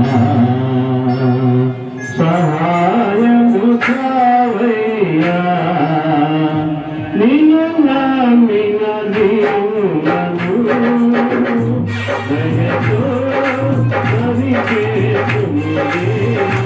దేవా సహాయము కావయ్యా నిన్ను నమ్మిన దీనులను దయతో దరిచేతుము దేవా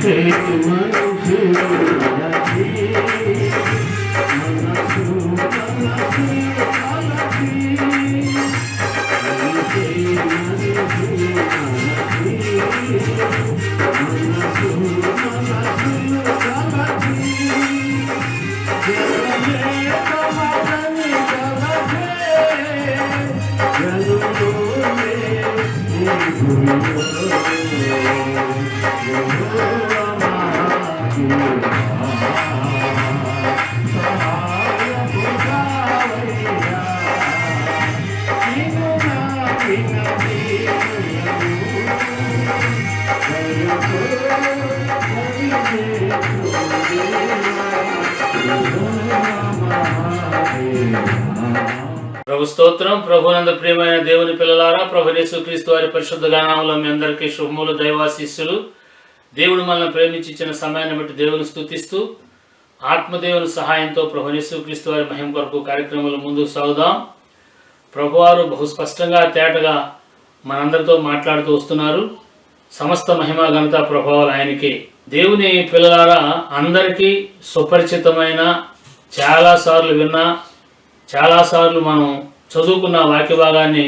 Hey, స్తోత్రం. ప్రభునంద ప్రియమైన దేవుని పిల్లలారా ప్రభు యేసుక్రీస్తు వారి పరిశుద్ధ గానాములో మీ అందరికీ శుభములు దైవాశిస్సులు. దేవుడు మనల్ని ప్రేమించి ఇచ్చిన సమయాన్ని బట్టి దేవుని స్థుతిస్తూ ఆత్మదేవుని సహాయంతో ప్రభు యేసుక్రీస్తు వారి మహిమ కొరకు కార్యక్రమాలు ముందుకు సాగుదాం. ప్రభువారు బహు స్పష్టంగా తేటగా మనందరితో మాట్లాడుతూ వస్తున్నారు. సమస్త మహిమ ఘనత ప్రభావాలు ఆయనకి. దేవుని పిల్లలారా అందరికీ సుపరిచితమైన చాలాసార్లు విన్నా చాలాసార్లు మనం చదువుకున్న వాక్య భాగాన్ని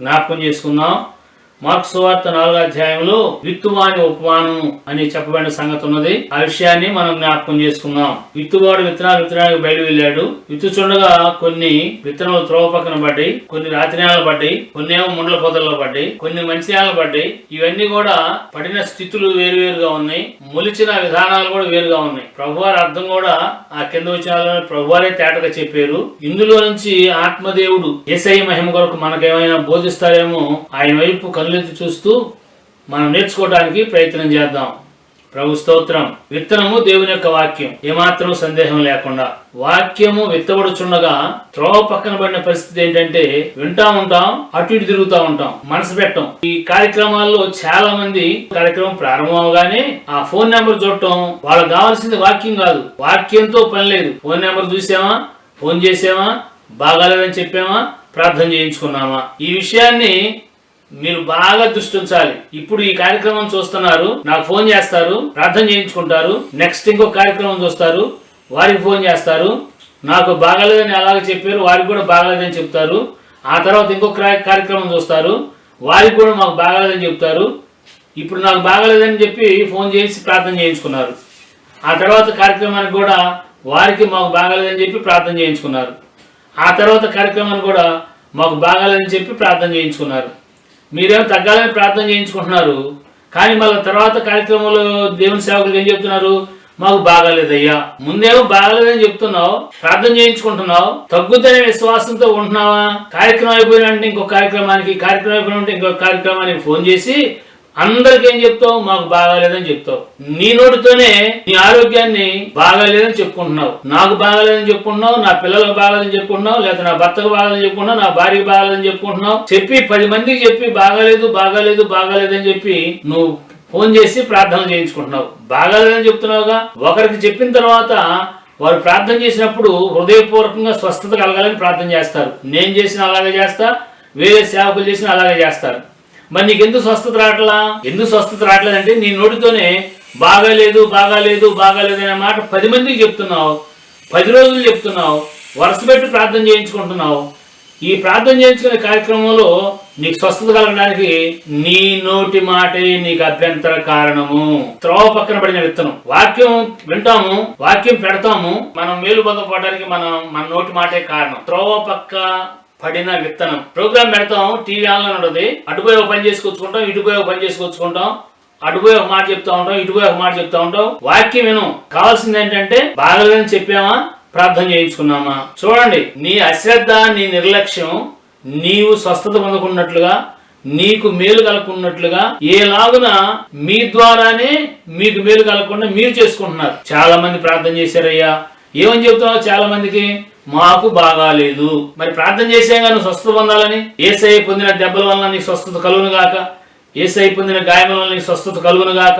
జ్ఞాపకం చేసుకుందాం. మార్క్స్ వార్త నాలుగో అధ్యాయంలో విత్తువాని ఉపమానం అని చెప్పబడిన సంగతి ఉన్నది. ఆ విషయాన్ని మనం జ్ఞాపకం చేసుకుందాం. విత్తువాడు విత్తనాలు విత్తనానికి బయలు వెళ్ళాడు. విత్తుచుండగా కొన్ని విత్తనాలు త్రోవ పక్కన పడ్డాయి. కొన్ని రాతి నేలలు పడ్డాయి. కొన్ని ఏమో ముండల పొదల్లో పడ్డాయి. కొన్ని మంచి నేలలు పడ్డాయి. ఇవన్నీ కూడా పడిన స్థితులు వేరువేరుగా ఉన్నాయి. మొలిచిన విధానాలు కూడా వేరుగా ఉన్నాయి. ప్రభువారి అర్థం కూడా ఆ కింద వచ్చిన ప్రభువారే తేటగా చెప్పారు. ఇందులో నుంచి ఆత్మదేవుడు ఏసఐ మహిమ కొరకు మనకేమైనా బోధిస్తారేమో ఆయన వైపు కనులెత్తి చూస్తూ మనం నేర్చుకోవడానికి ప్రయత్నం చేద్దాం. ప్రభు స్తోత్రం. విత్తనము దేవుని యొక్క వాక్యం. ఏమాత్రం సందేహం లేకుండా. వాక్యము విత్తబడుచుండగా త్రోవ పక్కన పడిన పరిస్థితి ఏంటంటే వింటా ఉంటాం అటు ఇటు తిరుగుతూ ఉంటాం మనసు పెట్టం. ఈ కార్యక్రమాల్లో చాలా మంది కార్యక్రమం ప్రారంభం అవగానే ఆ ఫోన్ నెంబర్ చూడటం వాళ్ళకి కావాల్సింది వాక్యం కాదు. వాక్యంతో పని లేదు. ఫోన్ నెంబర్ చూసామా? ఫోన్ చేసామా? బాగాలేదని చెప్పామా? ప్రార్థన చేయించుకున్నామా? ఈ విషయాన్ని మీరు బాగా దృష్టి ఉంచాలి. ఇప్పుడు ఈ కార్యక్రమం చూస్తున్నారు నాకు ఫోన్ చేస్తారు ప్రార్థన చేయించుకుంటారు నెక్స్ట్ ఇంకో కార్యక్రమం చూస్తారు వారికి ఫోన్ చేస్తారు. నాకు బాగాలేదని అలాగే చెప్పారు వారికి కూడా బాగాలేదని చెప్తారు. ఆ తర్వాత ఇంకో క్రా- కార్యక్రమం చూస్తారు వారికి కూడా మాకు బాగాలేదని చెప్తారు. ఇప్పుడు నాకు బాగాలేదని చెప్పి ఫోన్ చేసి ప్రార్థన చేయించుకున్నారు. ఆ తర్వాత కార్యక్రమానికి కూడా వారికి మాకు బాగాలేదని చెప్పి ప్రార్థన చేయించుకున్నారు. ఆ తర్వాత కార్యక్రమాన్ని కూడా మాకు బాగాలేదని చెప్పి ప్రార్థన చేయించుకున్నారు. మీరేమో తగ్గాలని ప్రార్థన చేయించుకుంటున్నారు? కానీ మళ్ళీ తర్వాత కార్యక్రమంలో దేవుని సేవకులు ఏం చెప్తున్నారు? మాకు బాగాలేదయ్యా. ముందేమో బాగాలేదని చెప్తున్నావు ప్రార్థన చేయించుకుంటున్నావు తగ్గుతనే విశ్వాసంతో ఉంటున్నావా? కార్యక్రమం అయిపోయిన అంటే ఇంకో కార్యక్రమానికి కార్యక్రమం అయిపోయిన ఇంకొక కార్యక్రమానికి ఫోన్ చేసి అందరికి ఏం చెప్తావు? మాకు బాగాలేదని చెప్తావు. నీ నోటితోనే నీ ఆరోగ్యాన్ని బాగాలేదని చెప్పుకుంటున్నావు. నాకు బాగాలేదని చెప్పుకుంటున్నావు నా పిల్లలకు బాగాలేదని చెప్పుకుంటున్నావు లేదా నా భర్తకు బాగాలేదని చెప్పుకుంటున్నావు నా భార్యకు బాగాలేదని చెప్పుకుంటున్నావు. చెప్పి పది మందికి చెప్పి బాగాలేదు బాగాలేదు బాగాలేదని చెప్పి నువ్వు ఫోన్ చేసి ప్రార్థన చేయించుకుంటున్నావు. బాగాలేదని చెప్తున్నావుగా? ఒకరికి చెప్పిన తర్వాత వారు ప్రార్థన చేసినప్పుడు హృదయపూర్వకంగా స్వస్థత కలగాలని ప్రార్థన చేస్తారు. నేను చేసిన అలాగే చేస్తా వేరే సేవకులు చేసిన అలాగే చేస్తారు. మరి నీకు ఎందుకు స్వస్థత రావట్లా? ఎందుకు స్వస్థత రావట్లేదంటే నీ నోటితోనే బాగాలేదు బాగాలేదు బాగాలేదు అనే మాట పది మందికి చెప్తున్నావు. పది రోజులు చెప్తున్నావు. వరుస పెట్టి ప్రార్థన చేయించుకుంటున్నావు. ఈ ప్రార్థన చేయించుకునే కార్యక్రమంలో నీకు స్వస్థత కలగడానికి నీ నోటి మాటే నీకు అభ్యంతర కారణము. త్రోవ పక్కన పడిన విత్తనం. వాక్యం వింటాము వాక్యం పెడతాము. మనం మేలు పొందకపోవడానికి మనం మన నోటి మాటే కారణం. త్రోవ పక్క పడిన విత్తనం. ప్రోగ్రామ్ పెడతాం టీవీ ఆన్లైన్ ఉంటుంది. అటుపోయి ఒక పని చేసుకొచ్చుకుంటాం ఇటుపోయి ఒక పని చేసుకొచ్చుకుంటాం. అటుపోయి ఒక మాట చెప్తా ఉంటాం ఇటుపోయి ఒక మాట చెప్తా ఉంటాం. వాక్యం విను. కావాల్సింది ఏంటంటే బాగలేదని చెప్పామా? ప్రార్థన చేయించుకున్నామా? చూడండి నీ అశ్రద్ధ నీ నిర్లక్ష్యం నీవు స్వస్థత పొందకున్నట్లుగా నీకు మేలు కలగకున్నట్లుగా ఏలాగున మీ ద్వారానే మీకు మేలు కలగకుండా మీరు చేసుకుంటున్నారు. చాలా మంది ప్రార్థన చేశారయ్యా. ఏమని చెప్తున్నావు చాలా మందికి మాకు బాగాలేదు మరి ప్రార్థన చేసేగా నువ్వు స్వస్థత పొందాలని? ఏసఐ పొందిన దెబ్బల వలన నీకు స్వస్థత కలుగును గాక. ఏసఐ పొందిన గాయముల వలన నీకు స్వస్థత కలుగును గాక.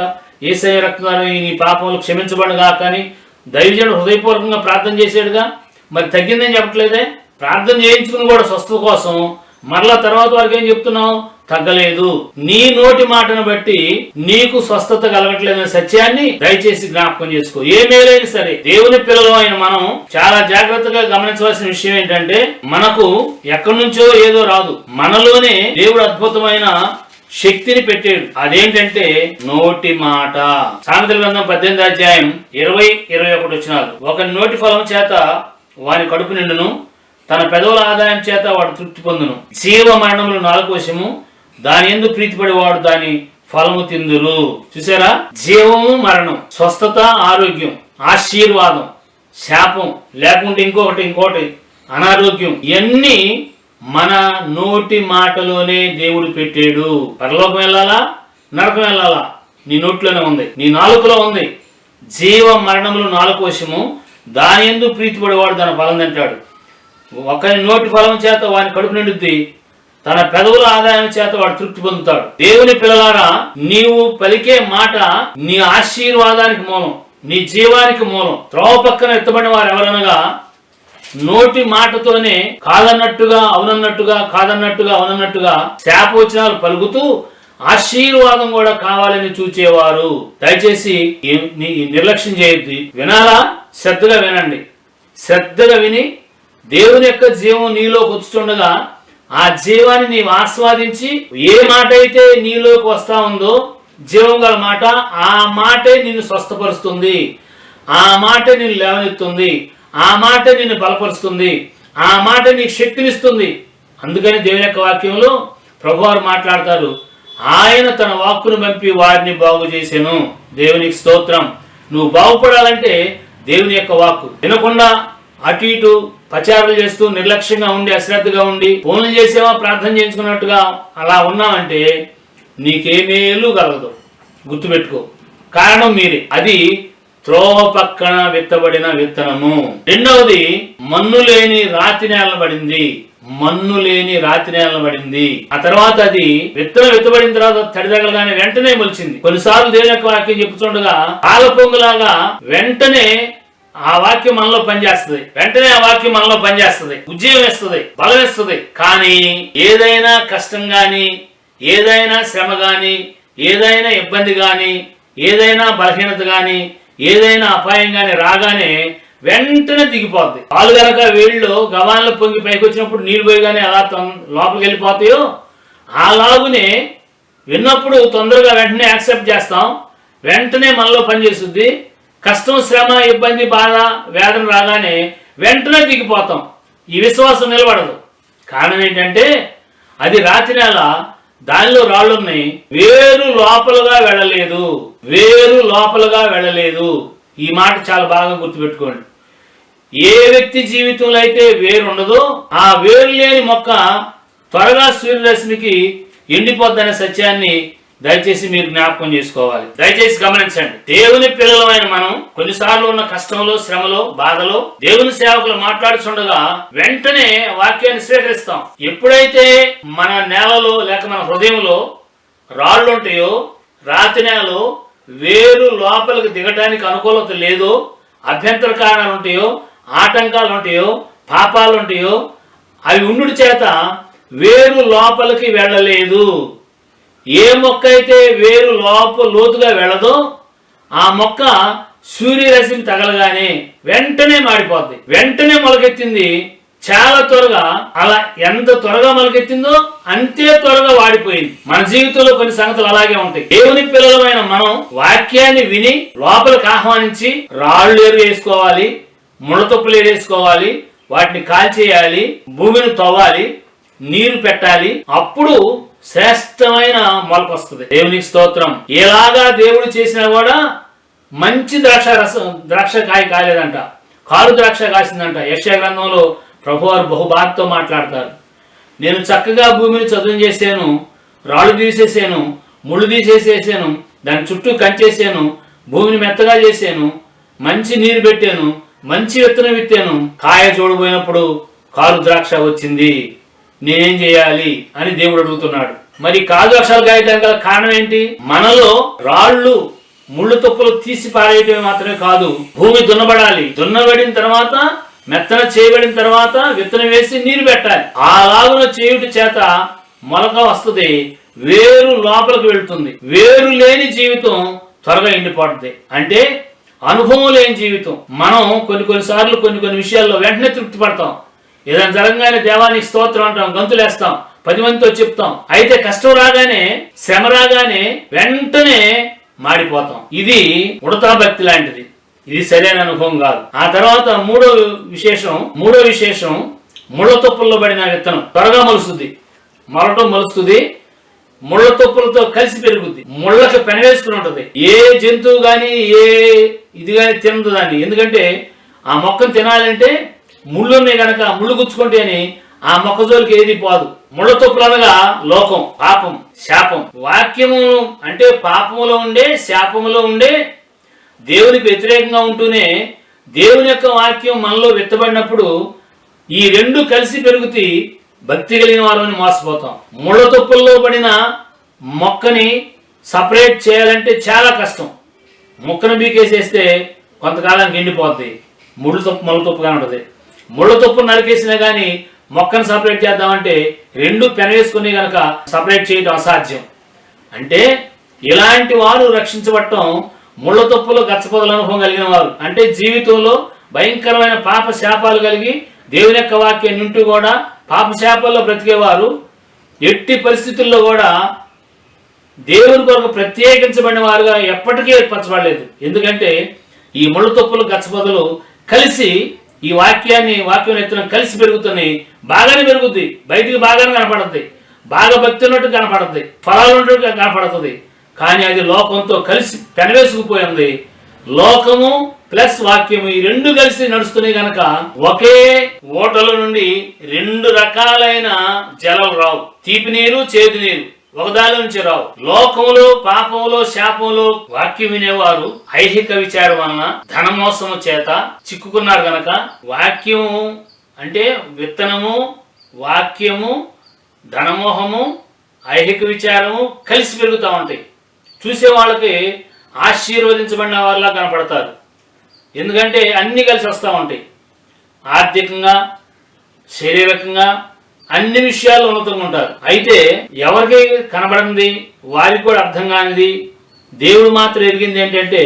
ఏసఐ రక్తం నీ పాపములు క్షమించబడు గాక అని దైవజనుడు హృదయపూర్వకంగా ప్రార్థన చేసేడుగా మరి తగ్గిందని చెప్పట్లేదే? ప్రార్థన చేయించుకుని కూడా స్వస్థత కోసం మరలా తర్వాత వారికి ఏం చెప్తున్నావు? తగ్గలేదు. నీ నోటి మాటను బట్టి నీకు స్వస్థత కలగట్లేదనే సత్యాన్ని దయచేసి జ్ఞాపకం చేసుకో. ఏ మేలైనా సరే దేవుని పిల్లలు అయిన మనం చాలా జాగ్రత్తగా గమనించవలసిన విషయం ఏంటంటే మనకు ఎక్కడి నుంచో ఏదో రాదు. మనలోనే దేవుడు అద్భుతమైన శక్తిని పెట్టాడు. అదేంటంటే నోటి మాట. సామెతల గ్రంథం పద్దెనిమిది అధ్యాయం ఇరవై ఇరవై ఒకటి వచ్చినారు ఒక నోటి ఫలం చేత వాని కడుపు నిండును తన పెదవుల ఆదాయం చేత వాడు తృప్తి పొందును. జీవ మరణములు నాలుగోశము దాని ఎందు ప్రీతిపడేవాడు దాని ఫలము తిందురు చూసారా? జీవము మరణం స్వస్థత ఆరోగ్యం ఆశీర్వాదం శాపం లేకుంటే ఇంకొకటి ఇంకోటి అనారోగ్యం ఇవన్నీ మన నోటి మాటలోనే దేవుడు పెట్టాడు. పరలోకం వెళ్ళాలా? నరకం వెళ్ళాలా? నీ నోట్లోనే ఉంది. నీ నాలుకలో ఉంది. జీవ మరణములు నాలుగు వశము. దాని ఎందు ప్రీతిపడేవాడు దాని ఫలం తింటాడు. ఒకరి నోటి ఫలం చేత వాని కడుపు నిండుద్ది తన పెదవుల ఆదాయం చేత వాడు తృప్తి పొందుతాడు. దేవుని పిల్లలారా నీవు పలికే మాట నీ ఆశీర్వాదానికి మూలం నీ జీవానికి మూలం. త్రోవ పక్కన ఎత్తబడిన వారు ఎవరనగా నోటి మాటతోనే కాదన్నట్టుగా అవునన్నట్టుగా కాదన్నట్టుగా అవునన్నట్టుగా శాపవచనాలు పలుకుతూ ఆశీర్వాదం కూడా కావాలని చూచేవారు. దయచేసి నీ ఈ నిర్లక్ష్యం చేయొద్దు. వినాలా? శ్రద్ధగా వినండి. శ్రద్ధగా విని దేవుని యొక్క జీవం నీలోకి వచ్చుండగా ఆ జీవాన్ని నీవు ఆస్వాదించి ఏ మాట అయితే నీలోకి వస్తా ఉందో జీవం గల మాట ఆ మాటే నిన్ను స్వస్థపరుస్తుంది. ఆ మాట నిన్ను లేవనెత్తుంది. ఆ మాట నిన్ను బలపరుస్తుంది. ఆ మాట నీకు శక్తినిస్తుంది. అందుకని దేవుని యొక్క వాక్యంలో ప్రభువారు మాట్లాడతారు ఆయన తన వాక్కును పంపి వారిని బాగు చేశాను దేవునికి స్తోత్రం. నువ్వు బాగుపడాలంటే దేవుని యొక్క వాక్కు వినకుండా అటు ఇటు పచారులు చేస్తూ నిర్లక్ష్యంగా ఉండి అశ్రద్ధగా ఉండి ఫోన్లు చేసేవా ప్రార్థన చేయించుకున్నట్టుగా అలా ఉన్నామంటే నీకేమేలు కలగదు. గుర్తుపెట్టుకో. కారణం మీరే. అది త్రోవ పక్కన విత్తబడిన విత్తనము. రెండవది మన్ను లేని రాతి నేల పడింది. మన్ను లేని రాతి నేలబడింది ఆ తర్వాత అది విత్తనం విత్తబడిన తర్వాత తడిదగలగానే వెంటనే మొలిచింది. కొన్నిసార్లు దేవుని యొక్క వాక్యం చెప్పుతుండగా పాల పొంగులాగా వెంటనే ఆ వాక్యం మనలో పనిచేస్తుంది. వెంటనే ఆ వాక్యం మనలో పనిచేస్తుంది. ఉద్యమం ఇస్తుంది బలం ఇస్తుంది కానీ ఏదైనా కష్టం గాని ఏదైనా శ్రమ గాని ఏదైనా ఇబ్బంది గాని ఏదైనా బలహీనత గాని ఏదైనా అపాయం గాని రాగానే వెంటనే దిగిపోద్ది. పాలు గనక వేళ్ళు గవాన్లు పొంగి పైకి వచ్చినప్పుడు నీళ్ళు పోయగానే ఎలా లోపలికి వెళ్ళిపోతాయో అలాగునే విన్నప్పుడు తొందరగా వెంటనే యాక్సెప్ట్ చేస్తాం. వెంటనే మనలో పనిచేస్తుంది కష్టం శ్రమ ఇబ్బంది బాధ వేదన రాగానే వెంటనే దిగిపోతాం. ఈ విశ్వాసం నిలబడదు. కారణం ఏంటంటే అది రాతి నెల దానిలో రాళ్ళున్నాయి. వేరు లోపలగా వెళ్ళలేదు. వేరు లోపలగా వెళ్ళలేదు. ఈ మాట చాలా బాగా గుర్తుపెట్టుకోండి. ఏ వ్యక్తి జీవితంలో అయితే వేరు ఉండదో ఆ వేరు లేని మొక్క త్వరగా సూర్యరశ్మికి ఎండిపోద్దనే సత్యాన్ని దయచేసి మీరు జ్ఞాపకం చేసుకోవాలి. దయచేసి గమనించండి. దేవుని పిల్లలమైన మనం కొన్నిసార్లు ఉన్న కష్టంలో శ్రమలో బాధలో దేవుని సేవకులు మాట్లాడుచుండగా వెంటనే వాక్యాన్ని స్వీకరిస్తాం. ఎప్పుడైతే మన నేలలో లేక మన హృదయంలో రాళ్ళు ఉంటాయో రాతి నేలలో వేరు లోపలికి దిగటానికి అనుకూలత లేదో అభ్యంతర కారణాలు ఉంటాయో ఆటంకాలు ఉంటాయో పాపాలు ఉంటాయో అవి ఉండుడి చేత వేరు లోపలికి వెళ్ళలేదు. ఏ మొక్క అయితే వేరు లోప లోతుగా వెళ్ళదో ఆ మొక్క సూర్యరశ్మి తగలగానే వెంటనే మాడిపోద్ది. వెంటనే మొలకెత్తింది. చాలా త్వరగా అలా ఎంత త్వరగా మొలకెత్తిందో అంతే త్వరగా వాడిపోయింది. మన జీవితంలో కొన్ని సంగతులు అలాగే ఉంటాయి. దేవుని పిల్లలమైన మనం వాక్యాన్ని విని లోపలికి ఆహ్వానించి రాళ్ళు ఏరు వేసుకోవాలి ముళ్ళతొప్పులు వేసుకోవాలి వాటిని కాల్చేయాలి భూమిని తవ్వాలి నీరు పెట్టాలి. అప్పుడు శ్రేష్టమైన మొలక వస్తుంది. దేవునికి స్తోత్రం. ఎలాగా దేవుడు చేసినా కూడా మంచి ద్రాక్ష రసం ద్రాక్ష కాయ కాలేదంట. కారు ద్రాక్ష కాసిందంట. యక్ష గ్రంథంలో ప్రభువారు బహుబాధతో మాట్లాడతారు. నేను చక్కగా భూమిని చదువు చేశాను రాళ్ళు తీసేసాను ముళ్ళు తీసేసేసాను దాని చుట్టూ కంచేసాను భూమిని మెత్తగా చేశాను మంచి నీరు పెట్టాను మంచి విత్తనం విత్తాను. కాయ చూడబోయినప్పుడు కారు ద్రాక్ష వచ్చింది. నేనేం చేయాలి అని దేవుడు అడుగుతున్నాడు. మరి కారు ద్రాక్షాలు గల కారణం ఏంటి? మనలో రాళ్ళు ముళ్ళు తొప్పులు తీసి పారేయటమే మాత్రమే కాదు భూమి దున్నబడాలి. దున్నబడిన తర్వాత మెత్తన చేయబడిన తర్వాత విత్తనం వేసి నీరు పెట్టాలి. ఆ లాగున చేయుట చేత మొలక వస్తుంది వేరు లోపలికి వెళ్తుంది. వేరు లేని జీవితం త్వరగా ఎండిపోతుంది. అంటే అనుభవం లేని జీవితం. మనం కొన్ని కొన్ని సార్లు కొన్ని కొన్ని విషయాల్లో వెంటనే తృప్తి పడతాం ఏదైనా జరగగానే దేవానికి స్తోత్రం అంటాం గంతులేస్తాం పది మందితో చెప్తాం. అయితే కష్టం రాగానే శ్రమ రాగానే వెంటనే మాడిపోతాం. ఇది ఉడతా భక్తి లాంటిది. ఇది సరైన అనుభవం కాదు. ఆ తర్వాత మూడో విశేషం మూడో విశేషం ముళ్ళ తుప్పల్లో పడిన విత్తనం. త్వరగా మలుస్తుంది. మొలటం మలుస్తుంది. ముళ్ళ కలిసి పెరుగుద్ది. ముళ్ళకి పెనవేసుకుని ఉంటుంది. ఏ జంతువు కానీ ఏ ఇది కానీ తినదు దాన్ని. ఎందుకంటే ఆ మొక్కను తినాలంటే ముళ్ళు ఉన్నాయి గనక ముళ్ళు గుచ్చుకుంటే అని ఆ మొక్కజోలికి ఏది పోదు. ముళ్ళ లోకం పాపం శాపం. వాక్యము అంటే పాపములో ఉండే శాపములో ఉండే దేవునికి వ్యతిరేకంగా ఉంటూనే దేవుని యొక్క వాక్యం మనలో విత్తబడినప్పుడు ఈ రెండు కలిసి పెరుగుతి భక్తి కలిగిన వారిని మోసపోతాం. ముళ్ళ పడిన మొక్కని సపరేట్ చేయాలంటే చాలా కష్టం. మొక్కను బీకేసేస్తే కొంతకాలానికి ఎండిపోద్ది. ముళ్ళు తుప్పు ముళ్ళ తొప్పుగా ఉంటుంది. ముళ్ళ తొప్పు నరికేసినా కానీ మొక్కను సపరేట్ చేద్దామంటే రెండు పెనవేసుకుని గనక సపరేట్ చేయడం అసాధ్యం. అంటే ఇలాంటి వారు రక్షించబడటం ముళ్ళ తుప్పులో గచ్చపొదల అనుభవం కలిగిన వారు. అంటే జీవితంలో భయంకరమైన పాప శాపాలు కలిగి దేవుని యొక్క వాక్యం నింటూ కూడా పాప శాపాల్లో బ్రతికేవారు. ఎట్టి పరిస్థితుల్లో కూడా దేవుని కొరకు ప్రత్యేకించబడిన వారుగా ఎప్పటికీ ఏర్పరచబడలేదు. ఎందుకంటే ఈ ముళ్ళ తొప్పులు గచ్చపొదలు కలిసి ఈ వాక్యాన్ని వాక్యం ఎత్తున కలిసి పెరుగుతున్నాయి బాగానే పెరుగుద్ది. బయటికి బాగానే కనపడుతుంది బాగా భక్తి ఉన్నట్టు కనపడుతుంది ఫలాలు ఉన్నట్టు కనపడుతుంది కానీ అది లోకంతో కలిసి పెనవేసుకుపోయింది. లోకము ప్లస్ వాక్యము ఈ రెండు కలిసి నడుస్తున్నాయి గనక ఒకే ఓటల నుండి రెండు రకాలైన జలం రావు. తీపి నీరు చేతి నీరు. ఒకదాని నుంచి రావు. లోకములో పాపములో శాపములో వాక్యం వినేవారు ఐహిక విచారం వలన ధనమోసము చేత చిక్కుకున్నారు గనక వాక్యము అంటే విత్తనము వాక్యము ధనమోహము ఐహిక విచారము కలిసి పెరుగుతూ ఉంటాయి. చూసే వాళ్ళకి ఆశీర్వదించబడిన వాళ్ళ కనపడతారు. ఎందుకంటే అన్నీ కలిసి వస్తూ ఉంటాయి. ఆర్థికంగా శారీరకంగా అన్ని విషయాలు ఉన్నతంగా ఉంటారు. అయితే ఎవరికి కనబడింది వారికి కూడా అర్థం కానిది దేవుడు మాత్రం ఎరిగింది ఏంటంటే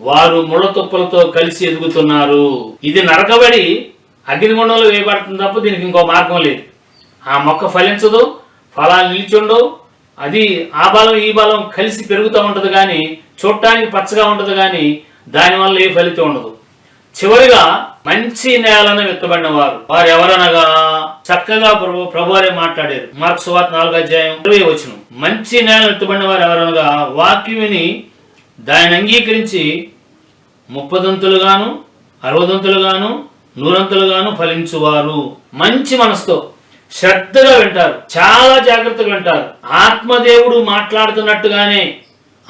వారు ముళ్ళ తుప్పలతో కలిసి ఎదుగుతున్నారు. ఇది నరకబడి అగ్నిగుండంలో వేయబడుతుంది తప్ప దీనికి ఇంకో మార్గం లేదు. ఆ మొక్క ఫలించదు ఫలాలు నిలిచుండవు. అది ఆ బలం ఈ బలం కలిసి పెరుగుతూ ఉంటుంది కానీ చూడటానికి పచ్చగా ఉంటుంది కానీ దానివల్ల ఏ ఫలితం ఉండదు. చివరిగా మంచి నేలను విత్తబడిన వారు వారు ఎవరనగా చక్కగా ప్రభు ప్రభువారే మాట్లాడారు. మార్క్స్ వార్త నాలుగు అధ్యాయం ఇరవై వచ్చిన మంచి నేలను విత్తబడిన వారు ఎవరనగా వాక్యం విని దానిని అంగీకరించి ముప్పదంతులుగాను అరవదంతులుగాను నూరంతులుగాను ఫలించువారు. మంచి మనసుతో శ్రద్ధగా వింటారు. చాలా జాగ్రత్తగా వింటారు. ఆత్మదేవుడు మాట్లాడుతున్నట్టుగానే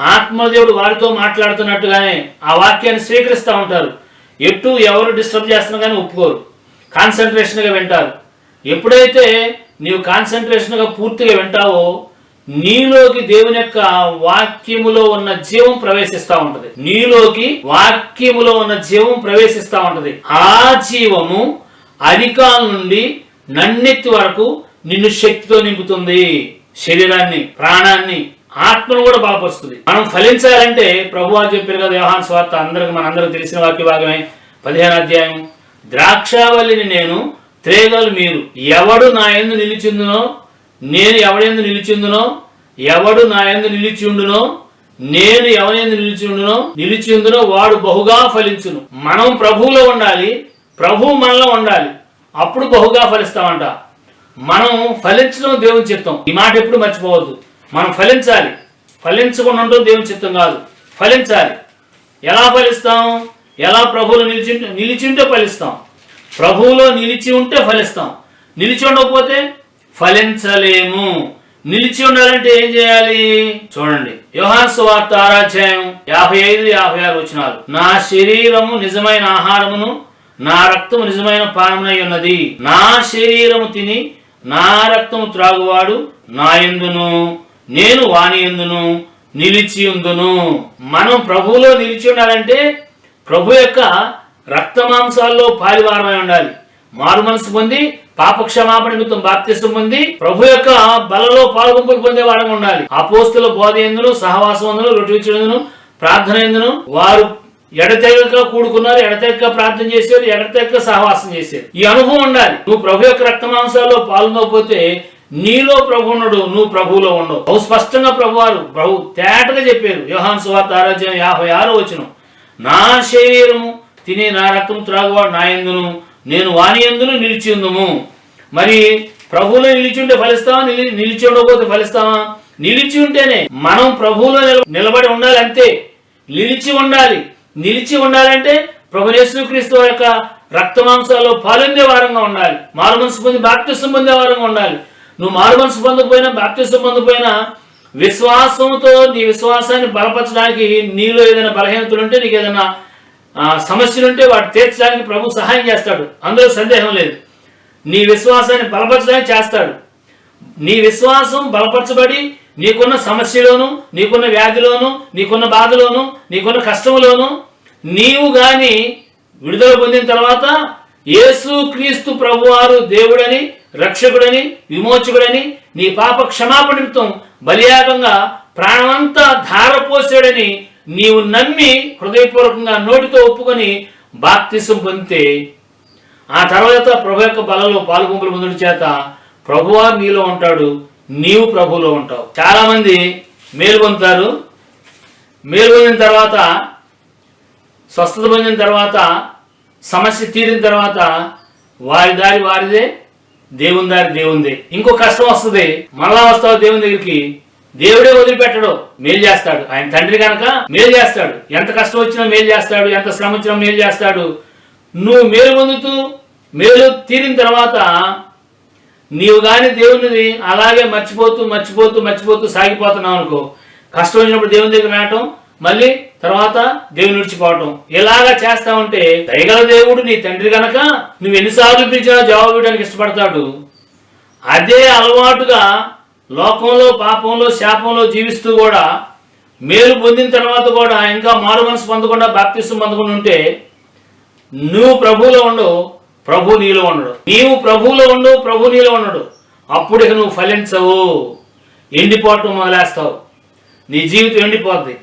ఆత్మదేవుడు వారితో మాట్లాడుతున్నట్టుగానే ఆ వాక్యాన్ని స్వీకరిస్తూ ఉంటారు. ఎటు ఎవరు డిస్టర్బ్ చేస్తున్నా కానీ ఒప్పుకోరు. కాన్సన్ట్రేషన్గా వింటారు. ఎప్పుడైతే నీవు కాన్సన్ట్రేషన్గా పూర్తిగా వింటావో నీలోకి దేవుని యొక్క వాక్యములో ఉన్న జీవం ప్రవేశిస్తూ ఉంటది. నీలోకి వాక్యములో ఉన్న జీవం ప్రవేశిస్తూ ఉంటది. ఆ జీవము అధికాల నుండి నన్నెత్తి వరకు నిన్ను శక్తితో నింపుతుంది. శరీరాన్ని ప్రాణాన్ని ఆత్మను కూడా బలపరుస్తుంది మనం ఫలించాలంటే ప్రభు అని చెప్పారు కదా వ్యవహాన్ స్వార్థ అందరికి మన అందరికి తెలిసిన వాక్య భాగమే. పదిహేను అధ్యాయం. ద్రాక్షావల్లిని నేను త్రేగలు మీరు. ఎవడు నా ఎందు నిలిచిందునో నేను ఎవడెందు నిలిచిందునో ఎవడు నా ఎందు నిలిచిండునో నేను ఎవరెందు నిలిచిండునో నిలిచిందునో వాడు బహుగా ఫలించును. మనం ప్రభువులో ఉండాలి ప్రభు మనలో ఉండాలి. అప్పుడు బహుగా ఫలిస్తామంట. మనం ఫలించడం దేవుని చిత్తం ఈ మాట ఎప్పుడు మర్చిపోవద్దు. మనం ఫలించాలి. ఫలించకుండా ఉండడం దేవుని చిత్తం కాదు. ఫలించాలి. ఎలా ఫలిస్తాం? ఎలా ప్రభువులో నిలిచి నిలిచి ఉంటే ఫలిస్తాం. ప్రభువులో నిలిచి ఉంటే ఫలిస్తాం. నిలిచి ఉండకపోతే ఫలించలేము. నిలిచి ఉండాలంటే ఏం చేయాలి? చూడండి. యోహాన్స్ వార్త ఆరాధ్యాయం యాభై ఐదు యాభై ఆరు వచ్చినారు నా శరీరము నిజమైన ఆహారమును నా రక్తము నిజమైన పానమునై ఉన్నది. నా శరీరము తిని నా రక్తము త్రాగువాడు నా ఎందును నేను వాణి ఎందును? నిలిచి ఉందును. మనం ప్రభువులో నిలిచి ఉండాలంటే ప్రభు యొక్క రక్త మాంసాల్లో పాలివారమై ఉండాలి. మారు మనసు పొంది పాపక్షమాపణ నిమిత్తం బాప్తిసం పొంది ప్రభు యొక్క బలలో పాల్గొంపులు పొందే వాడగా ఉండాలి. అపోస్తుల బోధ ఎందును? సహవాసం ఎందును? రొట్టి ప్రార్థన ఎందును? వారు ఎడతెగక కూడుకున్నారు ఎడతెగక ప్రార్థన చేశారు ఎడతెగక సహవాసం చేశారు. ఈ అనుభవం ఉండాలి. నువ్వు ప్రభు యొక్క రక్త మాంసాల్లో పాల్గొనకపోతే నీలో ప్రభునుడు నువ్వు ప్రభువులో ఉండవు. బహు స్పష్టంగా ప్రభు వారు ప్రభు తేటగా చెప్పారు. యోహాన్ సువార్త ఆరాధ్యం యాభై ఆరో వచ్చిన నా శరీరము తినే నా రక్తం త్రాగువాడు నా ఎందును నేను వాని ఎందును నిలిచిందుము. మరి ప్రభువులో నిలిచి ఉంటే ఫలిస్తావా? నిలి నిలిచి ఉండకపోతే ఫలిస్తావా? నిలిచి ఉంటేనే మనం ప్రభువులో నిల- నిలబడి ఉండాలి అంతే నిలిచి ఉండాలి. నిలిచి ఉండాలంటే ప్రభు యేసుక్రీస్తు యొక్క రక్త మాంసాల్లో పాలొందే వారంగా ఉండాలి. మారు మనసు పొంది బాప్తిసం పొందే వారంగా ఉండాలి. నువ్వు మారు మనసు పొందకపోయినా బాప్తిసం పొందకపోయినా విశ్వాసంతో నీ విశ్వాసాన్ని బలపరచడానికి నీలో ఏదైనా బలహీనతలు ఉంటే నీకు ఏదైనా సమస్యలుంటే సమస్యలు ఉంటే వాటి తీర్చడానికి ప్రభు సహాయం చేస్తాడు. అందులో సందేహం లేదు. నీ విశ్వాసాన్ని బలపరచడానికి చేస్తాడు. నీ విశ్వాసం బలపరచబడి నీకున్న సమస్యలోను నీకున్న వ్యాధిలోను నీకున్న బాధలోను నీకున్న కష్టంలోను నీవు కానీ విడుదల పొందిన తర్వాత యేసు క్రీస్తు ప్రభువారు దేవుడని రక్షకుడని విమోచకుడని నీ పాప క్షమాపణ నిమిత్తం బలియాగంగా ప్రాణమంతా ధారపోసాడని నీవు నమ్మి హృదయపూర్వకంగా నోటితో ఒప్పుకొని బాప్తిసం పొందితే ఆ తర్వాత ప్రభు యొక్క బలలో పాల్గొంపుల ముందు చేత ప్రభువా నీలో ఉంటాడు నీవు ప్రభువులో ఉంటావు. చాలామంది మేలు పొందుతారు. మేలు పొందిన తర్వాత స్వస్థత పొందిన తర్వాత సమస్య తీరిన తర్వాత వారి దారి వారిదే. దేవుని దారి దేవుందే. ఇంకో కష్టం వస్తుంది. మళ్ళా వస్తావు దేవుని దగ్గరికి? దేవుడే వదిలిపెట్టడు. మేలు చేస్తాడు. ఆయన తండ్రి కనుక మేలు చేస్తాడు. ఎంత కష్టం వచ్చినా మేలు చేస్తాడు. ఎంత శ్రమ వచ్చినా మేలు చేస్తాడు. నువ్వు మేలు పొందుతూ మేలు తీరిన తర్వాత నీవు కానీ దేవునిది అలాగే మర్చిపోతూ మర్చిపోతూ మర్చిపోతూ సాగిపోతున్నావు అనుకో. కష్టం వచ్చినప్పుడు దేవుని దగ్గర రావటం మళ్ళీ తర్వాత దేవుని విడిచిపోవటం. ఇలాగా చేస్తా ఉంటే దయగల దేవుడు నీ తండ్రి గనక నువ్వు ఎన్నిసార్లు పిలిచినా జవాబు ఇవ్వడానికి ఇష్టపడతాడు. అదే అలవాటుగా లోకంలో పాపంలో శాపంలో జీవిస్తూ కూడా మేలు పొందిన తర్వాత కూడా ఇంకా మారు మనసు పొందకుండా బాప్తిసం పొందకుండా ఉంటే నువ్వు ప్రభువులో ఉండవు ప్రభు నీలో ఉండడు. నీవు ప్రభువులో ఉండవు ప్రభు నీలో ఉండడు. అప్పుడు ఇక నువ్వు ఫలించవు. ఎండిపోవటం మొదలేస్తావు. నీ జీవితం ఎండిపోద్ది.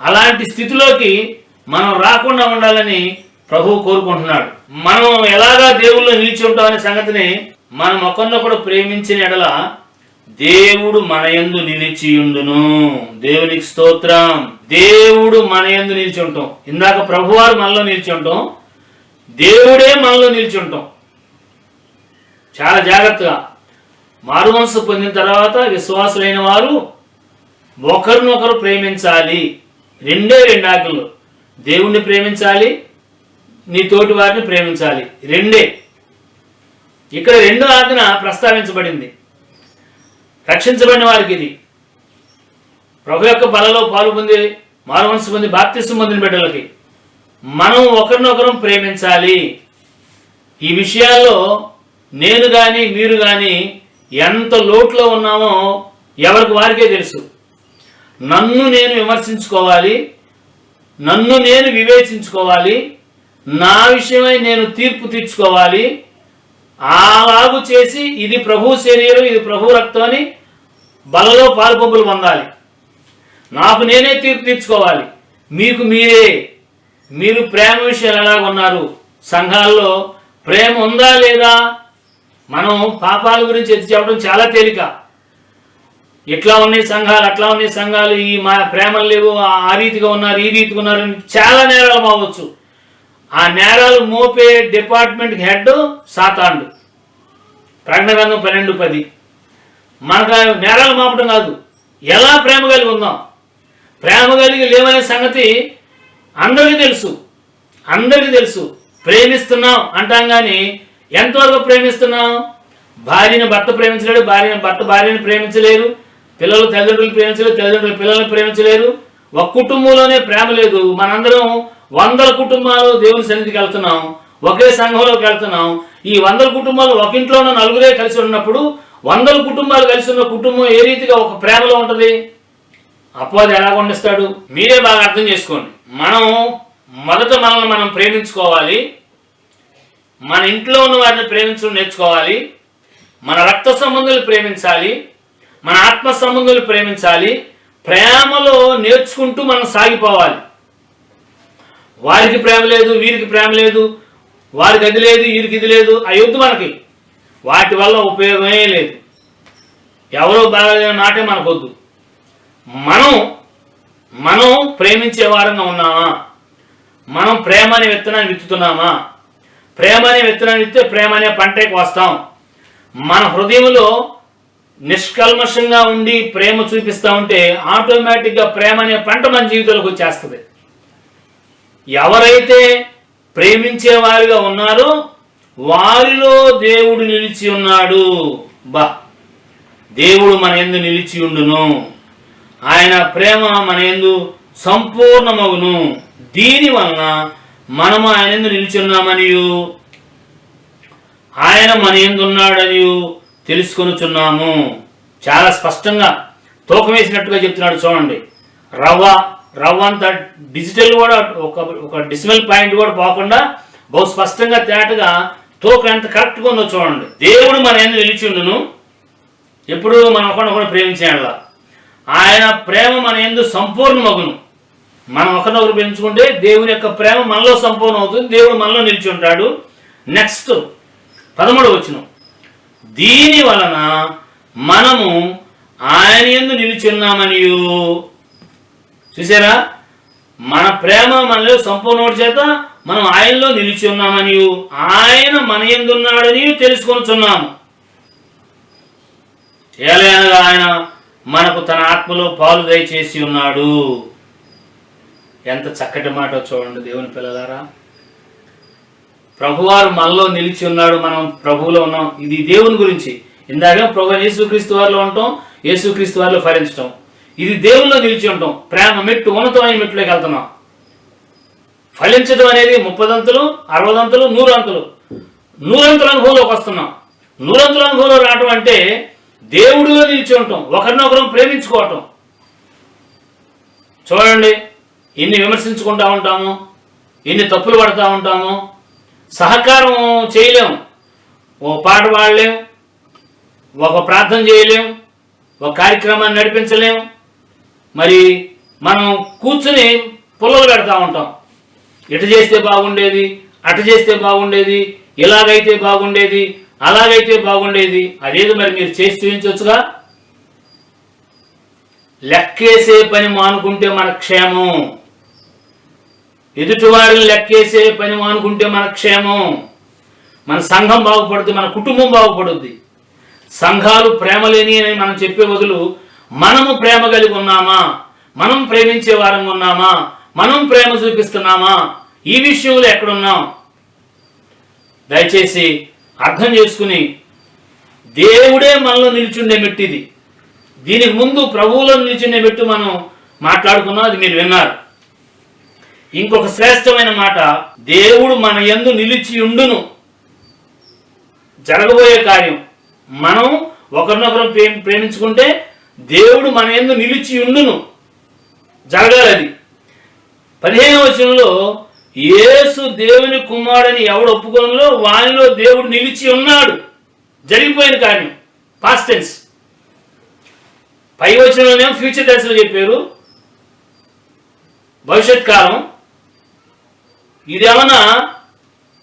అలాంటి స్థితిలోకి మనం రాకుండా ఉండాలని ప్రభువు కోరుకుంటున్నాడు. మనం ఎలాగా దేవుళ్ళు నిలిచి ఉంటామనే సంగతిని మనం ఒకరినొకడు ప్రేమించిన ఎడల దేవుడు మన యందు నిలిచియుండును దేవునికి స్తోత్రం. దేవుడు మన యందు నిలిచి ఉంటాం. ఇందాక ప్రభువారు మనలో నిలిచి ఉంటాం. దేవుడే మనలో నిలిచి ఉంటాం. చాలా జాగ్రత్తగా. మారు మనసు పొందిన తర్వాత విశ్వాసులైన వారు ఒకరినొకరు ప్రేమించాలి. రెండే రెండు ఆజ్ఞలు దేవుణ్ణి ప్రేమించాలి నీ తోటి వారిని ప్రేమించాలి. రెండే. ఇక్కడ రెండో ఆజ్ఞ ప్రస్తావించబడింది. రక్షించబడిన వారికి ఇది. ప్రభు యొక్క బలలో పాలు పొంది మారు పొంది బాప్తిస్సు పొందిన బిడ్డలకి మనం ఒకరినొకరం ప్రేమించాలి. ఈ విషయాల్లో నేను కానీ మీరు కానీ ఎంత లోట్లో ఉన్నామో ఎవరికి వారికే తెలుసు. నన్ను నేను విమర్శించుకోవాలి నన్ను నేను వివేచించుకోవాలి నా విషయమై నేను తీర్పు తీర్చుకోవాలి అలాగు చేసి ఇది ప్రభు శరీరం ఇది ప్రభు రక్తం అని బలలో పాలుపంపులు పొందాలి. నాకు నేనే తీర్పు తీర్చుకోవాలి. మీకు మీరే. మీరు ప్రేమ విషయాలు ఎలాగ ఉన్నారు? సంఘాల్లో ప్రేమ ఉందా లేదా? మనం పాపాల గురించి ఎత్తి చెప్పడం చాలా తేలిక. ఇట్లా ఉన్నాయి సంఘాలు అట్లా ఉన్నాయి సంఘాలు ఈ మా ప్రేమలు లేవు ఆ- రీతిగా ఉన్నారు ఈ రీతిగా ఉన్నారు అని చాలా నేరాలు మావచ్చు ఆ నేరాలు మోపే డిపార్ట్మెంట్ హెడ్ సాతాండు ప్రజ్ఞగంధం పన్నెండు పది. మనకు నేరాలు మాపడం కాదు. ఎలా ప్రేమ కలిగి ఉందాం? ప్రేమ కలిగి లేవనే సంగతి అందరికీ తెలుసు. అందరికీ తెలుసు. ప్రేమిస్తున్నాం అంటాం కానీ ఎంతవరకు ప్రేమిస్తున్నాం? భార్యని భర్త ప్రేమించలేడు భార్యను భర్త భార్యని ప్రేమించలేరు. పిల్లలు తల్లిదండ్రులు ప్రేమించలేరు తల్లిదండ్రులు పిల్లల్ని ప్రేమించలేరు. ఒక కుటుంబంలోనే ప్రేమ లేదు. మనందరం వందల కుటుంబాలు దేవుని సన్నిధికి వెళ్తున్నాం ఒకే సంఘంలోకి వెళ్తున్నాం. ఈ వందల కుటుంబాలు ఒక ఇంట్లో ఉన్న నలుగురే కలిసి ఉన్నప్పుడు వందల కుటుంబాలు కలిసి ఉన్న కుటుంబం ఏ రీతిగా ఒక ప్రేమలో ఉంటుంది? అపవాది ఎలా కొండిస్తాడు మీరే బాగా అర్థం చేసుకోండి. మనం మొదట మనల్ని మనం ప్రేమించుకోవాలి. మన ఇంట్లో ఉన్న వారిని ప్రేమించడం నేర్చుకోవాలి. మన రక్త సంబంధులు ప్రేమించాలి. మన ఆత్మ సంబంధులు ప్రేమించాలి ప్రేమలో నేర్చుకుంటూ మనం సాగిపోవాలి. వారికి ప్రేమ లేదు వీరికి ప్రేమ లేదు వారికి అది లేదు వీరికి ఇది లేదు అయ్యొద్దు మనకి. వాటి వల్ల ఉపయోగమే లేదు. ఎవరో బాగాలేని నాటే మనకొద్దు. మనం మనం ప్రేమించే వారంగా ఉన్నామా? మనం ప్రేమ అనే విత్తనాన్ని విత్తుతున్నామా? ప్రేమ అనే విత్తనాన్ని విత్తే ప్రేమ అనే పంటకి వస్తాం. మన హృదయంలో నిష్కల్మషంగా ఉండి ప్రేమ చూపిస్తూ ఉంటే ఆటోమేటిక్గా ప్రేమ అనే పంట మన జీవితంలోకి వచ్చేస్తుంది. ఎవరైతే ప్రేమించే వారిగా ఉన్నారో వారిలో దేవుడు నిలిచి ఉన్నాడు. బా. దేవుడు మన ఎందు నిలిచి ఉండును. ఆయన ప్రేమ మన ఎందు సంపూర్ణమగును. దీని వలన మనము ఆయన ఎందు నిలిచి ఉన్నామనియు. ఆయన మన ఎందు ఉన్నాడనియు. తెలుసుకొనుచున్నాము. చాలా స్పష్టంగా తూకం వేసినట్టుగా చెప్తున్నాడు చూడండి. రవ్వ రవ్వ అంత డిజిటల్ కూడా ఒక ఒక డిసిమల్ పాయింట్ కూడా పోకుండా బహు స్పష్టంగా తేటగా తూకం ఎంత కరెక్ట్గా ఉందో చూడండి. దేవుడు మన ఎందు నిలిచి ఉండును. ఎప్పుడు మనం ఒకరినొకరు ప్రేమించేలా ఆయన ప్రేమ మన ఎందు సంపూర్ణమగును. మనం ఒకరినొకరు ప్రేమించుకుంటే దేవుని యొక్క ప్రేమ మనలో సంపూర్ణం అవుతుంది దేవుడు మనలో నిలిచి ఉంటాడు. నెక్స్ట్ పదమూడు వచ్చిన దీని వలన మనము ఆయన ఎందు నిలిచి చూసారా? మన ప్రేమ మనలో సంపూర్ణ చేత మనం ఆయనలో నిలిచి ఆయన మన ఎందున్నాడని తెలుసుకొనుచున్నాము. ఏలైనగా ఆయన మనకు తన ఆత్మలో పాలు దయచేసి ఉన్నాడు. ఎంత చక్కటి మాట చూడండి దేవుని పిల్లలారా. ప్రభువారు మనలో నిలిచి ఉన్నాడు మనం ప్రభువులో ఉన్నాం. ఇది దేవుని గురించి. ఇందాక ప్రభు యేసుక్రీస్తు వారిలో ఉంటాం యేసుక్రీస్తు వారిలో ఫలించటం. ఇది దేవుల్లో నిలిచి ఉంటాం. ప్రేమ మెట్టు ఉన్నతమైన మెట్టులోకి వెళ్తున్నాం. ఫలించడం అనేది ముప్పదంతులు అరవదంతులు నూరంతులు. నూరంతుల అనుభవంలోకి వస్తున్నాం. నూరంతుల అనుభవంలో రావటం అంటే దేవుడిలో నిలిచి ఉంటాం. ఒకరినొకరం ప్రేమించుకోవటం. చూడండి ఎన్ని విమర్శించుకుంటా ఉంటాము ఎన్ని తప్పులు పడతా ఉంటాము సహకారం చేయలేం. ఓ పాట పాడలేం. ఒక ప్రార్థన చేయలేం. ఒక కార్యక్రమాన్ని నడిపించలేం. మరి మనం కూర్చుని పుల్లలు పెడతా ఉంటాం. ఇటు చేస్తే బాగుండేది అటు చేస్తే బాగుండేది ఇలాగైతే బాగుండేది అలాగైతే బాగుండేది. అదేది మరి మీరు చేసి చూపించవచ్చుగా లెక్కేసే పని మానుకుంటే మన క్షేమం. ఎదుటివారిని లెక్కేసే పని మానుకుంటే మన క్షేమం మన సంఘం బాగుపడుద్ది మన కుటుంబం బాగుపడుద్ది. సంఘాలు ప్రేమ లేని అని మనం చెప్పే బదులు మనము ప్రేమ కలిగి ఉన్నామా? మనం ప్రేమించే వారం ఉన్నామా? మనం ప్రేమ చూపిస్తున్నామా? ఈ విషయంలో ఎక్కడున్నాం? దయచేసి అర్థం చేసుకుని దేవుడే మనలో నిల్చుండే మెట్టిది. దీనికి ముందు ప్రభువులో నిలిచిండే మెట్టు మనం మాట్లాడుకున్నాం అది మీరు విన్నారు. ఇంకొక శ్రేష్టమైన మాట దేవుడు మన యందు నిలిచి ఉండును. జరగబోయే కార్యం మనం ఒకరినొకరం ప్రేమ ప్రేమించుకుంటే దేవుడు మన యందు నిలిచి ఉండును. జరగాలి అది. పదిహేను వచనంలో యేసు దేవుని కుమారుడని ఎవడు ఒప్పుకోనలో వానిలో దేవుడు నిలిచి ఉన్నాడు. జరిగిపోయిన కార్యం పాస్ట్ టెన్స్ పై వచనంలోనేమో ఫ్యూచర్ టెన్స్లో చెప్పారు. భవిష్యత్ కాలం ఇదేమన్నా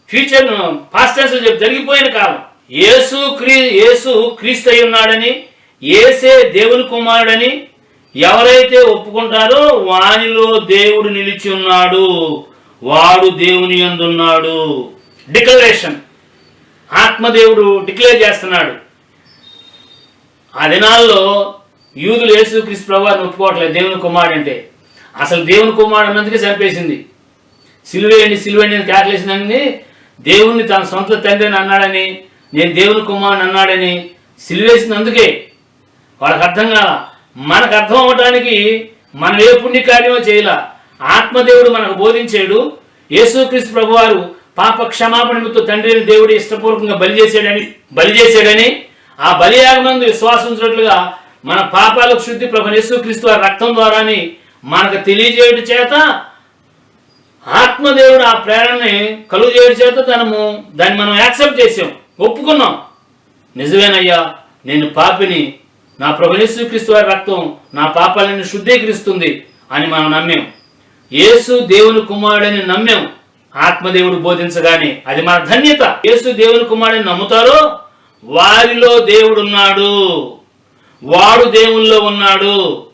ఫ్యూచర్ పాస్ట్ టెన్స్ జరిగిపోయిన కాలం. యేసు క్రీ యేసు క్రీస్తు అయి ఉన్నాడని ఏసే దేవుని కుమారుడని ఎవరైతే ఒప్పుకుంటారో వానిలో దేవుడు నిలిచి ఉన్నాడు. వాడు దేవుని యందున్నాడు డిక్లరేషన్ ఆత్మదేవుడు డిక్లేర్ చేస్తున్నాడు. ఆ దినాల్లో యూదులు యేసుక్రీస్తు ప్రభువారిని ఒప్పుకోవట్లేదు. దేవుని కుమారుడు అంటే. అసలు దేవుని కుమారుడు అన్నందుకే చంపేసింది. సిలువేయండి సిలువేయండి అని కేకలేసినని దేవుణ్ణి తన సొంత తండ్రిని అన్నాడని నేను దేవుని కుమారుని అన్నాడని సిలువేసినందుకే వాళ్ళకి అర్థం కాల. మనకు అర్థం అవ్వటానికి మనం ఏ పుణ్య కార్యమో చేయలా. ఆత్మదేవుడు మనకు బోధించాడు. యేసుక్రీస్తు ప్రభువారు పాప క్షమాపణ నిమిత్తం తండ్రిని దేవుడు ఇష్టపూర్వకంగా బలి చేశాడని బలి చేశాడని ఆ బలియాగమందు విశ్వాసం ఉంచినట్లుగా మన పాపాలకు శుద్ధి ప్రభు యేసుక్రీస్తు వారి రక్తం ద్వారాని మనకు తెలియజేయడం చేత ఆత్మదేవుడు ఆ ప్రేరణని కలుగు చేయడం చేత తనము దాన్ని మనం యాక్సెప్ట్ చేసాం ఒప్పుకున్నాం. నిజమేనయ్యా నేను పాపిని నా ప్రభు వారి రక్తం నా పాపాలను శుద్ధీకరిస్తుంది అని మనం నమ్మాం. యేసు దేవుని కుమారుడని నమ్మాం. ఆత్మదేవుడు బోధించగానే అది మన ధన్యత. యేసు దేవుని కుమారుడిని నమ్ముతారో? వారిలో దేవుడున్నాడు వాడు దేవుల్లో ఉన్నాడు.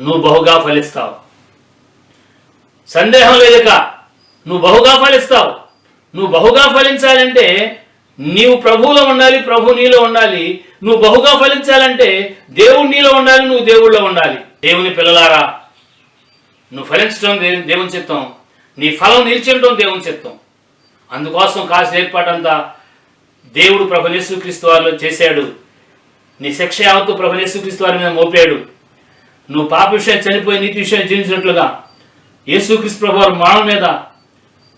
నువ్వు బహుగా ఫలిస్తావు. సందేహం లేదక. నువ్వు బహుగా ఫలిస్తావు. నువ్వు బహుగా ఫలించాలంటే నీవు ప్రభువులో ఉండాలి ప్రభు నీలో ఉండాలి. నువ్వు బహుగా ఫలించాలంటే దేవుడు నీలో ఉండాలి నువ్వు దేవుళ్ళో ఉండాలి. దేవుని పిల్లలారా నువ్వు ఫలించడం దేవుని చిత్తం. నీ ఫలం నిలిచిండటం దేవుని చిత్తం. అందుకోసం కాస్త ఏర్పాటంతా దేవుడు ప్రభు యేసుక్రీస్తు వారిలో చేశాడు. నీ శిక్ష యావత్తు ప్రభు యేసుక్రీస్తు వారి మీద మోపాడు. నువ్వు పాప విషయం చనిపోయి నీతి విషయం జీవించినట్లుగా యేసుక్రీస్తు ప్రభు వారు మానవ మీద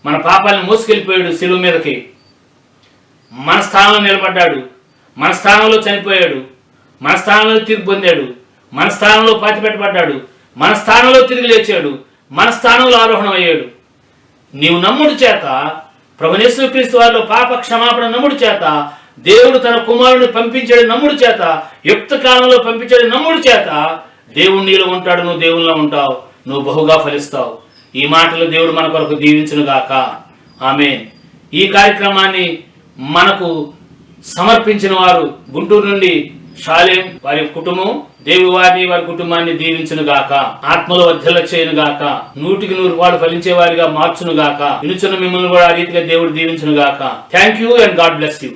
మన పాపాలను మోసుకెళ్ళిపోయాడు శిలువ మీదకి. మన స్థానంలో నిలబడ్డాడు. మన స్థానంలో చనిపోయాడు. మన స్థానంలో తీర్పు పొందాడు. మన స్థానంలో పాతిపెట్టబడ్డాడు. మన స్థానంలో తిరిగి లేచాడు. మన స్థానంలో ఆరోహణం అయ్యాడు నీవు నమ్ముడు చేత ప్రభునేశ్వరక్రీస్తు వారిలో పాప క్షమాపణ నమ్ముడు చేత దేవుడు తన కుమారుని పంపించాడు నమ్ముడు చేత యుక్త కాలంలో పంపించాడు నమ్ముడు చేత దేవుడు నీలో ఉంటాడు నువ్వు దేవుల్లో ఉంటావు. నువ్వు బహుగా ఫలిస్తావు. ఈ మాటలు దేవుడు మన కొరకు దీవించునుగాక. ఆమె ఈ కార్యక్రమాన్ని మనకు సమర్పించిన వారు గుంటూరు నుండి షాలేం వారి కుటుంబం దేవి వారిని వారి కుటుంబాన్ని దీవించునుగాక. గాక వర్ధల చేయను గాక నూటికి నూరు రూపాయలు ఫలించే వారిగా మార్చును గాక వినుచున్న మిమ్మల్ని కూడా ఆ రీతిగా దేవుడు దీవించునుగాక. Thank you and God bless you